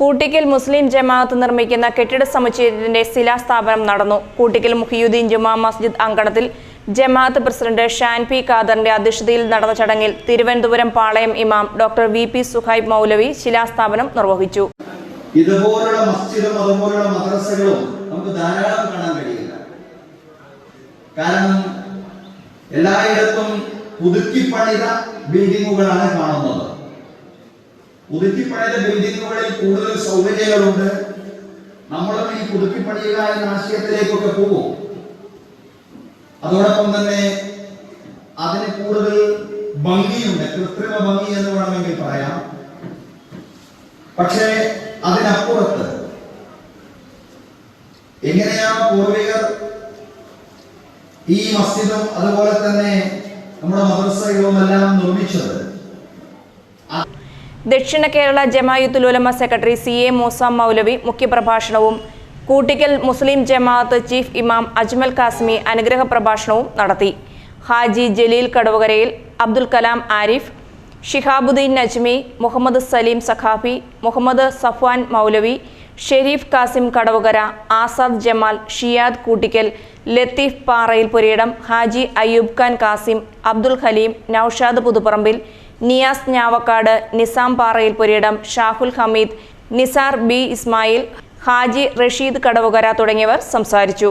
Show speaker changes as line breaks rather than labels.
Koottickal Muslim ജമാഅത്ത് നിർമ്മിക്കുന്ന കെട്ടിട സമുച്ചയത്തിന്റെ ശിലാസ്ഥാപനം നടന്നു. കൂട്ടിക്കൽ മുഹിയുദ്ദീൻ ജുമാ മസ്ജിദ് അങ്കണത്തിൽ ജമാഅത്ത് പ്രസിഡന്റ് ഷാൻ പി ഖാദറിന്റെ അധ്യക്ഷതയിൽ നടന്ന ചടങ്ങിൽ തിരുവനന്തപുരം പാളയം ഇമാം ഡോക്ടർ വി പി സുഹൈബ് മൗലവി ശിലാസ്ഥാപനം നിർവഹിച്ചു.
മസ്ജിദും മദ്രസകളും നമുക്ക് കാണാൻ കാരണം എല്ലായിടത്തും പുതുക്കി പണിത ബിൽഡിങ്ങുകളാണ് കാണുന്നത്. പുതുക്കി പണിത ബിൽഡിങ്ങുകളിൽ കൂടുതൽ സൗകര്യങ്ങളുണ്ട്. നമ്മളും ഈ പുതുക്കിപ്പണിയുക എന്ന ആശയത്തിലേക്കൊക്കെ പോകും. അതോടൊപ്പം തന്നെ അതിന് കൂടുതൽ ഭംഗിയുണ്ട്. കൃത്രിമ ഭംഗി എന്ന് വേണമെങ്കിൽ പറയാം. പക്ഷേ അതിനപ്പുറത്ത് എങ്ങനെയാണ് പൂർവികർ ഈ മസ്ജിദും അതുപോലെ തന്നെ നമ്മുടെ മദ്രസകളും എല്ലാം നിർമ്മിച്ചത്?
Dakshina Kerala Jamayathul Ulama secretary C A Moosa Maulavi മുഖ്യപ്രഭാഷണവും Koottickal Muslim Jamaat chief ഇമാം അജ്മൽ കാസ്മി അനുഗ്രഹ പ്രഭാഷണവും നടത്തി. ഹാജി ജലീൽ കടവുകരയിൽ അബ്ദുൽ കലാം ആരിഫ് ഷിഹാബുദ്ദീൻ നജ്മി മുഹമ്മദ് സലീം സഖാഫി മുഹമ്മദ് സഫ്വാൻ മൗലവി ഷെരീഫ് കാസിം കടവുകര ആസാദ് ജമാൽ ഷിയാദ് കൂട്ടിക്കൽ ലത്തീഫ് പാറയിൽ പുരയിടം ഹാജി അയ്യൂബ് ഖാൻ കാസിം അബ്ദുൽ ഖലീം നൌഷാദ് പുതുപ്പറമ്പിൽ നിയാസ് ഞാവക്കാട് നിസാം പാറയിൽ പുരയിടം ഷാഹുൽ ഹമീദ് നിസാർ ബി ഇസ്മായിൽ ഹാജി റഷീദ് കടവുകര തുടങ്ങിയവർ സംസാരിച്ചു.